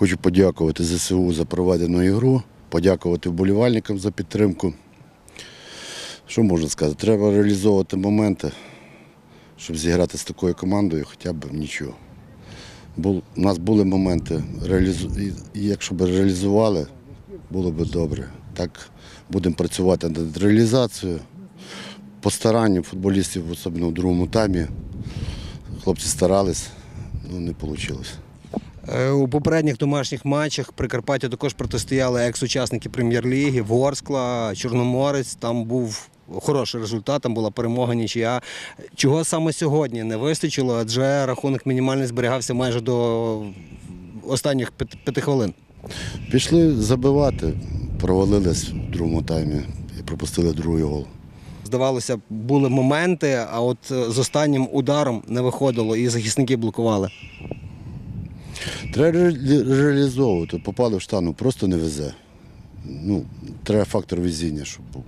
Хочу подякувати ЗСУ за проведену ігру, подякувати вболівальникам за підтримку. Що можна сказати? Треба реалізовувати моменти, щоб зіграти з такою командою, хоча б нічого. Бул, у нас були моменти, реалізу... і- якщо б реалізували, було б добре. Так будемо працювати над реалізацією, постаранням футболістів, особливо в другому таймі. Хлопці старались, ну не вийшло. Е, У попередніх домашніх матчах Прикарпаття також протистояли екс-учасники прем'єр-ліги, Ворскла, Чорноморець. Там був хороший результат, там була перемога нічия. Чого саме сьогодні не вистачило, адже рахунок мінімальний зберігався майже до останніх п'яти хвилин. Пішли забивати, провалились в другому таймі і пропустили другий гол. Здавалося, були моменти, а от е, з останнім ударом не виходило і захисники блокували. Треба реалізовувати. Попали в штану, просто не везе. Ну, треба фактор везіння, щоб був.